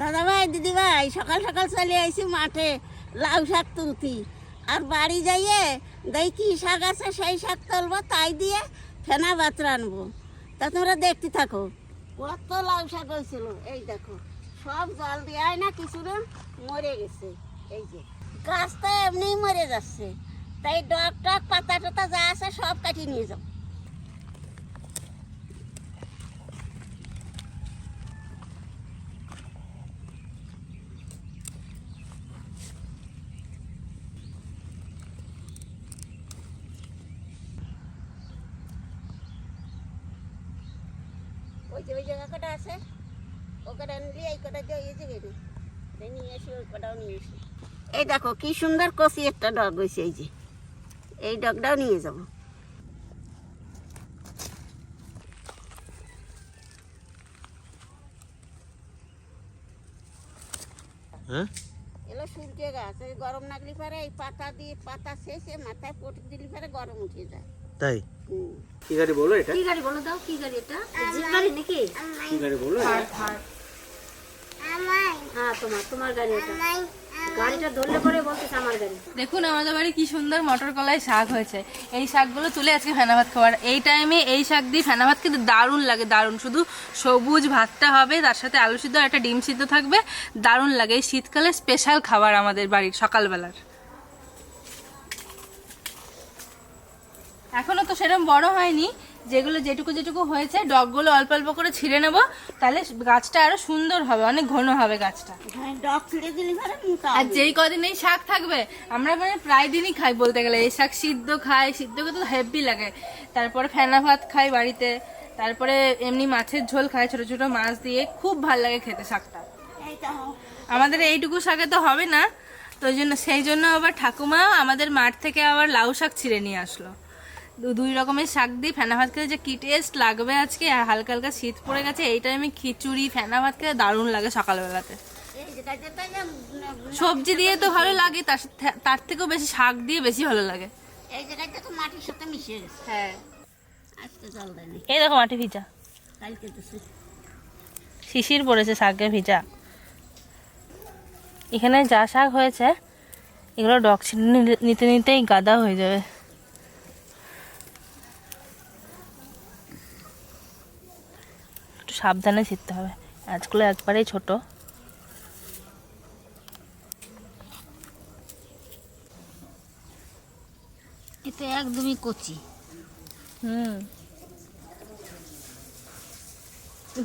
দাদা ভাই দিদি ভাই সকাল সকাল চলে আইছি মাঠে লাউ শাক তুলতি। আর বাড়ি যাইয়ে দেখ কি শাক আছে, সেই শাক তুলবো, তাই দিয়ে ফেনা ভাত রানবো তা তোমরা দেখতে থাকো। কত লাউ শাক হয়েছিল, এই দেখো। সব জল দেওয়াই না কিছু না মরে গেছে। এই যে, গাছ তো এমনিই মরে যাচ্ছে। তাই ডক টক পাতা টাতা যা আছে সব কাটিয়ে নিয়ে যাও। ওই যে, ওই জায়গা কটা আছে? ওখানে নিলে, এই কটা যে এই জায়গায় নিয়ে এসে ওই কটাও নিয়ে আসি এই দেখো কি সুন্দর কষি একটা ডগ হয়েছে এই যে। এই ডগটাও নিয়ে যাব। হ্যাঁ? সূর্যে গাছ গরম লাগলে পারে এই পাতা দিয়ে পাতা শেষে মাথায় পটি দিলে পারে গরম উঠে যায়। তাই? হুম। কি গাড়ি বলো এটা? কি গাড়ি বলো দাও কি গাড়ি এটা? জিপ গাড়ি নাকি? কি গাড়ি বলো? থার থার। হ্যাঁ তোমার তোমার গাড়ি এটা। দেখুন, আমাদের বাড়ি কি সুন্দর মটর কলাই শাক হয়েছে। এই শাকগুলো তুলে আজকে ফেনা ভাত খাওয়ার। এই টাইমে এই শাক দিয়ে ফেনা ভাত খেতে দারুণ লাগে, দারুণ। শুধু সবুজ ভাতটা হবে, তার সাথে আলু সিদ্ধ একটা ডিম সিদ্ধ থাকবে, দারুণ লাগে। এই শীতকালে স্পেশাল খাবার আমাদের বাড়ির, সকালবেলার। এখনও তো সেরকম বড় হয়নি যেগুলো যেটুকু যেটুকু হয়েছে ডগগুলো অল্প অল্প করে ছিঁড়ে নেব তাহলে গাছটা আরও সুন্দর হবে অনেক ঘন হবে গাছটা। হ্যাঁ ডগ ছিঁড়ে দিলে আর যেই কদিন এই শাক থাকবে আমরা মানে প্রায় দিনই খাই বলতে গেলে। এই শাক সিদ্ধ খাই সিদ্ধ তো হেভি লাগে। তারপরে ফেনা ভাত খাই বাড়িতে তারপরে এমনি মাছের ঝোল খাই ছোট ছোট মাছ দিয়ে। খুব ভালো লাগে খেতে শাকটা। আমাদের এইটুকু শাকে তো হবে না তো জন্য সেই জন্য আবার ঠাকুমা আমাদের মাঠ থেকে আবার লাউ শাক ছিঁড়ে নিয়ে আসলো। দুই রকমের শাক দিয়ে ফেনা ভাত খেতে যে কি টেস্ট লাগবে আজকে আর হালকা হালকা শীত পড়ে গেছে এই টাইমে খিচুড়ি ফেনা ভাত খেতে দারুণ লাগে সকালবেলাতে। সবজি দিয়ে তো ভালো লাগে তার সাথে- তার থেকেও বেশি শাক দিয়ে বেশি ভালো লাগে। এই জায়গাটা তো মাটির সাথে মিশে গেছে। হ্যাঁ। আজকে জল দেয়নি। এই দেখো মাটি ভিজা। কালকে তো শিশির পড়েছে শাকে ভিজা। এখানে যা শাক হয়েছে এগুলো ডক নিতে নিতেই গাদা হয়ে যাবে। সাবধানে ছিঁড়তে হবে। গাছগুলো একবারেই ছোট। এটা একদমই কচি। হুম।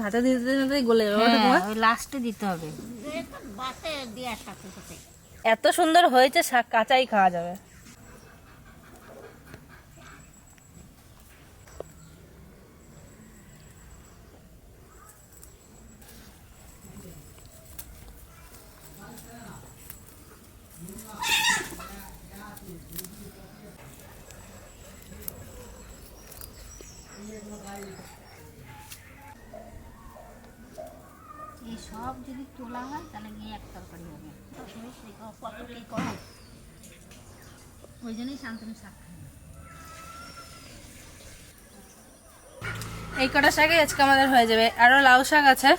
ভাতে দিতে দিতে গলে যাবে তোমার? হ্যাঁ লাস্টে দিতে হবে। এত সুন্দর হয়েছে শাক কাঁচাই খাওয়া যাবে। তাহলে গিয়ে এক তরকারি হবে। কত কি করো ওই জন্যই শান্তনু শাক এই কটা শাকই আজকে আমাদের হয়ে যাবে। আরও লাউ শাক আছে।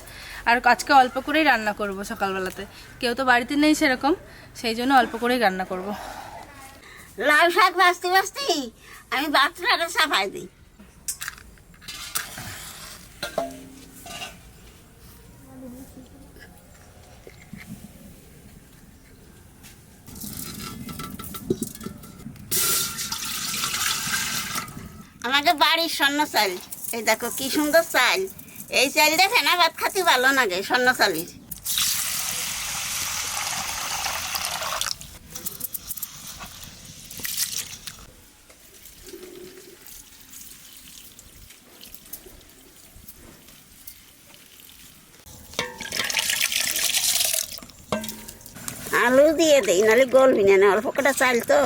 আর আজকে অল্প করেই রান্না করব সকালবেলাতে। কেউ তো বাড়িতে নেই সেরকম। সেই জন্য অল্প করেই রান্না করব। লাউ শাক বাঁচতে বাঁচতে আমি বাথরুমটা সাফাই দিই। আমাকে বাড়ির স্বর্ণ চাল। এই দেখো কি সুন্দর চাল। এই চাল দেখে না ভাত খাতে ভালো লাগে, স্বর্ণ চালের। আলু দিয়ে দেই, নাহলে গলবি না, অল্প কটা চাল তো।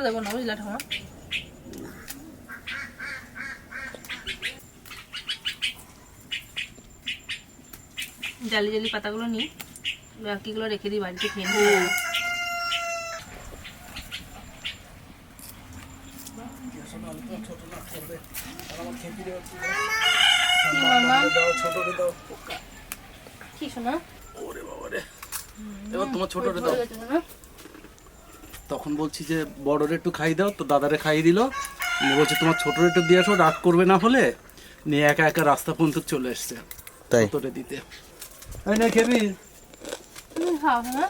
খেতে দেবো না বুঝলা ঠাকুমা জালি জালি পাতাগুলো নিই বাকিগুলো রেখে দিই বাড়িতে খেয়ে কি শোনা? ওরে বাবা রে এবার তোমার ছোট দাও। তখন বলছি যে বড়রে একটু খাই দাও তো দাদারে খাইয়ে দিল। বলছে তোমার ছোটরে একটু দিয়ে আসো রাগ করবে না হলে। নিয়ে একা একা রাস্তা পর্যন্ত চলে এসছে তাই? ছোটরে দিতে এই না খেবি। না?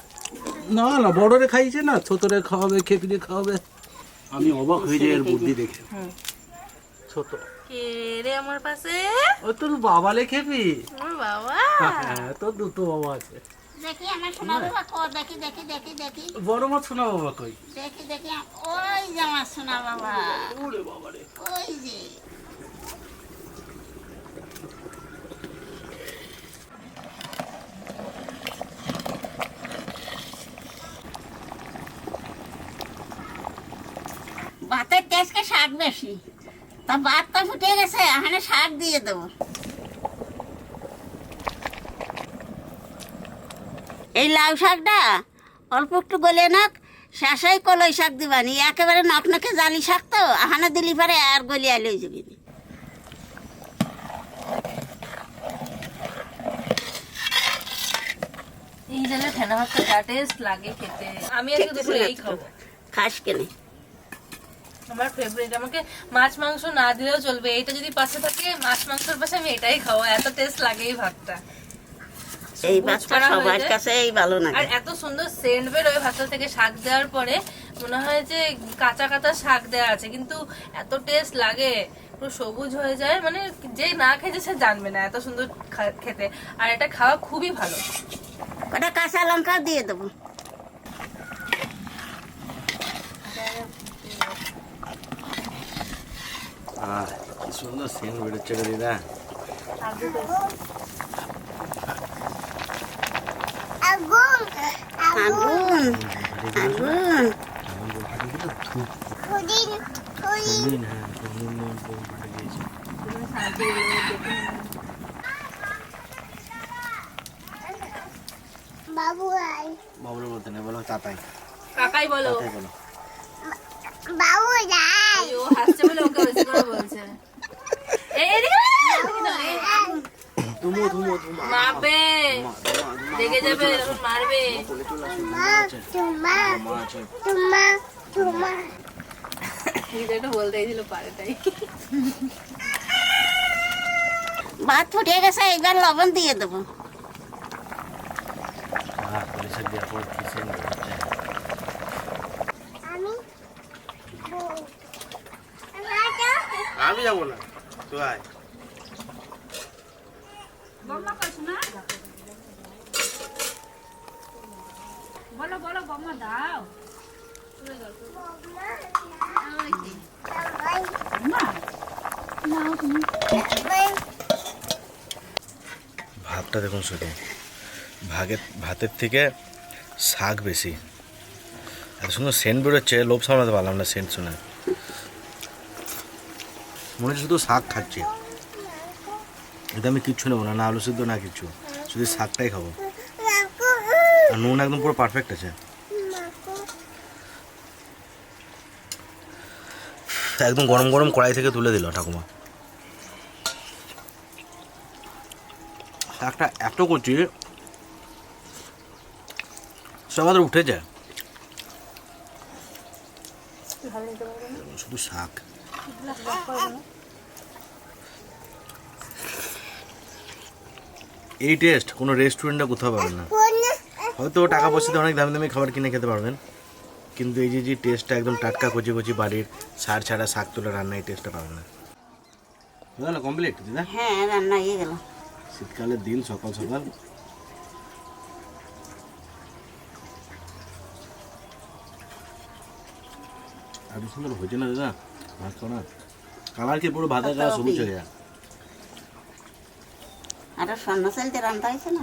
না না বড়রে খাইছে না ছোটরে খাওয়াবে খেপি দিয়ে খাওয়াবে। আমি অবাক হয়ে যাই এর বুদ্ধি দেখে। ছোট। কে রে আমার পাশে? ও তোর বাবালে খেপি? আমার বাবা? হ্যাঁ তোর দুটো বাবা আছে। দেখি আমার সোনা বাবা কো দেখি দেখি দেখি দেখি। বড় মা শোনা বাবা কই? দেখি দেখি ওই যে আমার সোনা বাবা ওরে বাবা রে। ওই যে। ভাতের টেস্টকে শাক বেশি। তা ভাত তো ফুটে গেছে এখানে শাক দিয়ে দেবো। এই লাউ শাকটা অল্প একটু গলে নাক শেষেই কলই শাক দিবানি। একেবারে নকনকে জালি শাক তো আহানা দিলি পারে আর গলিয়া লই যাবি এই জালে ফেনা ভাতটা যা টেস্ট লাগে খেতে। আমি আজকে দুপুরে এই খাব। খাস কেনে? আমার ফেভারিট আমাকে মাছ মাংস না দিলেও চলবে। এইটা যদি পাশে থাকে মাছ মাংসের পাশে আমি এটাই খাব। এত টেস্ট লাগে এই ভাতটা। এই হয়ে সবার যায়। কাছে এই আর এত সুন্দর সেন্ট বেরোয় ভাতটা থেকে শাক দেওয়ার পরে মনে হয় যে কাঁচা কাঁচা শাক দেওয়া আছে কিন্তু এত টেস্ট লাগে পুরো সবুজ হয়ে যায় মানে যে না খেয়েছে সে জানবে না এত সুন্দর খেতে। আর এটা খাওয়া খুবই ভালো। ওটা কাঁচা লঙ্কা দিয়ে দেবো। সুন্দর সেন্ট বেরোচ্ছে রে দিদা আগুন আগুন দিয়েছে বাবুর বলতে নেই বলো তাতাই। কাকাই বলো। এই ও হাসছে বলে ওকে করে বলছে। এই এদিকে। তুমো তুমো তুমো দেখে যাবে এরকম মারবে পারে তাই ভাত ফুটে গেছে এইবার লবণ দিয়ে দেবো। বেরোচ্ছে আমি যাব না তুই আয়। ভাতটা দেখুন শুধু। ভাগের ভাতের থেকে শাক বেশি। এত সুন্দর সেন্ট বেরোচ্ছে, লোভ সামলাতে পারলাম না সেন্ট শুনে। মনে হচ্ছে শুধু শাক খাচ্ছি। এটা আমি কিচ্ছু নেব না না আলু সিদ্ধ, না কিছু। শুধু শাকটাই খাব। আর নুন একদম পুরো পারফেক্ট আছে। একদম গরম গরম কড়াই থেকে তুলে দিল ঠাকুমা। শাকটা এত করছি সব আমাদের উঠে যায়। শুধু শাক। এই টেস্ট কোনো রেস্টুরেন্টে কোথাও পাবেন না। হয়তো টাকা পয়সাতে অনেক দামি দামি খাবার কিনে খেতে পারবেন কিন্তু এই যে যে টেস্টটা একদম টাটকা কচি কচি বাড়ির সার ছাড়া শাক তোলা রান্না এই টেস্টটা পাবেন না। বুঝলো কমপ্লিট দিদা? হ্যাঁ রান্না হয়ে গেল। শীতকালের দিন সকাল সকাল। এত সুন্দর হয়েছে না দাদা? ভাত না? কালার কি পুরো ভাতের কালার সবুজ হয়ে যায়? আর চালতে রান্না হয়েছে না?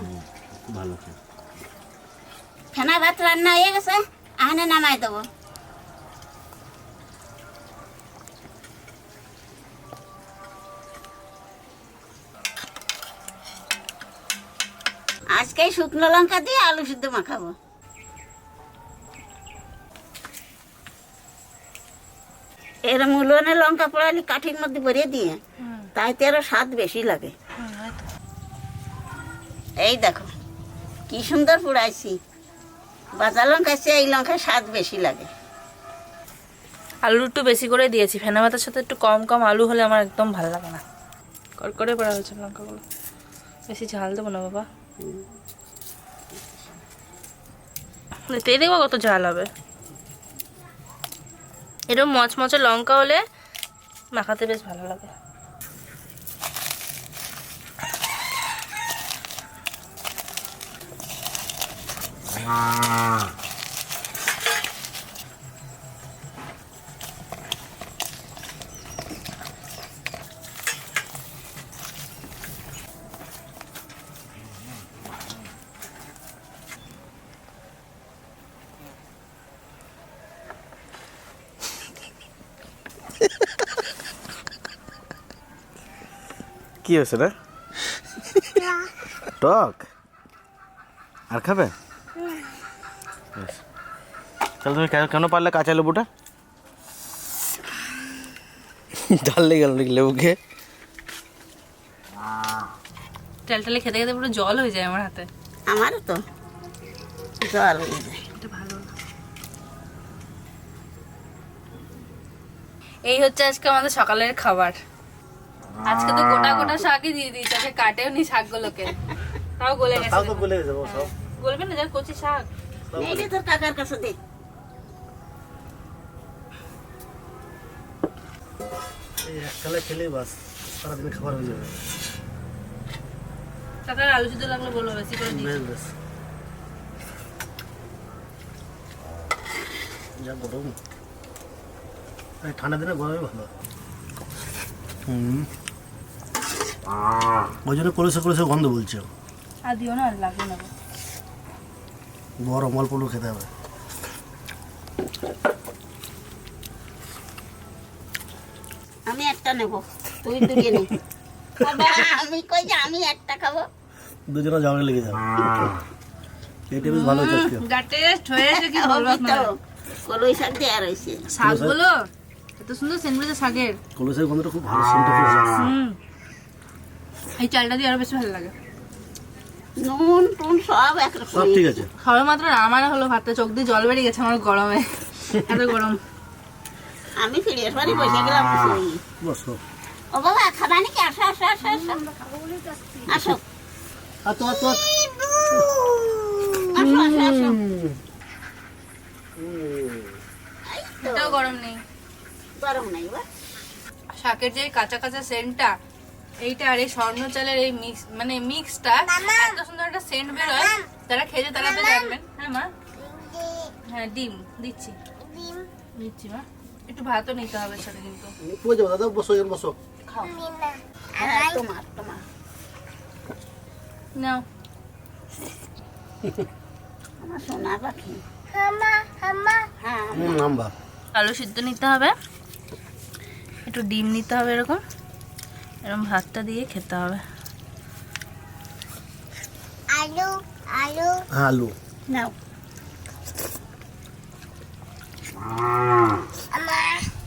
খুব ভালো লাগছে ফেনা ভাত রান্না হয়ে গেছে আহানে নামাই দেবো আজকে শুকনো লঙ্কা দিয়ে আলু সিদ্ধ মাখাবো এরম উলোনে লঙ্কা পড়ালি কাঠির মধ্যে ভরিয়ে দিয়ে তাইতে আরও স্বাদ বেশি লাগে এই দেখো কি সুন্দর পুড়াইছি বাজা লঙ্কা চেয়ে এই লঙ্কায় স্বাদ বেশি লাগে। আলু একটু বেশি করে দিয়েছি। ফেনা ভাতের সাথে একটু কম কম আলু হলে আমার একদম ভালো লাগে না। কড়কড়ে পড়া হয়েছে লঙ্কাগুলো। বেশি ঝাল দেবো না বাবা। এতেই দেখব কত ঝাল হবে। এরকম মচমচে লঙ্কা হলে মাখাতে বেশ ভালো লাগে। কি হয়েছে রে? টক। আর খাবে? বেশ। তাহলে তুমি কেন- পারলে কাঁচা লেবুটা? ডাল লেগে গেল নাকি লেবুকে? টালটালে খেতে খেতে পুরো জল হয়ে যায় আমার হাতে। আমারও তো। জল হয়ে যায়। এটা ভালো এই হচ্ছে আজকে আমাদের সকালের খাবার। আজকে তো গোটা গোটা শাকই দিয়ে দিয়েছে আজকে কাটেও নি শাকগুলোকে। তাও গলে গেছে। তাও তো বলে দেবো সব। গলবে না যা কচি শাক। এই যে তোর কাকার কাছে দে। এই এককালে খেলেই বাস সারাদিন খাবার হয়ে যাবে। কাকার আলু সিদ্ধ লাগলে বলব বেশি করে দিই বেশ যা গরম। এই ঠান্ডা দিনে গরমই ভালো। হুম। ওই জন্য কলেসে কলেসে গন্ধ বলছে। আর দিও না লাগবে না। গরম অল্প অল্প খেতে হবে। একটা নেব। তুই দুটো নে। আমি কই যে আমি একটা খাব? দুজনে ঝগড়া লেগে যাবে। এটা বেশ ভালো যা টেস্ট হয়েছে কি বলব ওই কলই শাক দেওয়া রয়েছে শাকগুলো? এত সুন্দর শাকের। কলেসের গন্ধটা খুব ভালো ভালো। হুম। এই চালটা দিয়ে আরও বেশি ভালো লাগে। নুন টুন সব একরকম সব ঠিক আছে। খাবে মাত্র আমার হলো ভাতটা চোখ দিয়ে জল বেরিয়ে গেছে আমার গরমে। এত গরম। আমি ফিরিয়ে বাড়ি বসে গেলাম। বসো। ও বাবা খাবা নাকি আসো আসো আসো আসো। আসো। আর তোমার আসো আসো আসো। এটাও গরম নেই। গরম নাই বা? শাকের যে কাঁচা কাঁচা সেন্টটা এইটা আর এই স্বর্ণ চালের এই মিক্স মানে মিক্সটা এত সুন্দর একটা সেন্ট বেরোয় যারা খেয়েছে তারা তো জানবেন হ্যাঁ মা। হ্যাঁ ডিম। দিচ্ছি। দিচ্ছি মা। একটু ভাতও নিতে হবে সাথে কিন্তু। যাব দাদা বসো এখানে বসো। খাও। হ্যাঁ তোমার তোমার। নাও। আমার সোনা পাখি। হ্যাঁ আলু সিদ্ধ নিতে হবে। একটু ডিম নিতে হবে এরকম। এরকম ভাতটা দিয়ে খেতে হবে। হ্যাঁ আলু। নাও।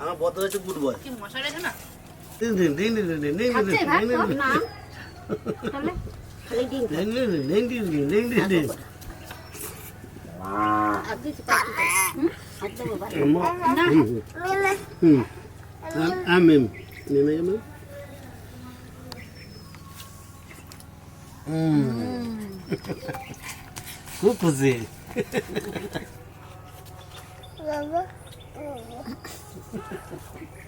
আমার বদল হচ্ছে গুড বয় দিন দিন দিন আম নেমে গেল খুব খুশি フフフフフ。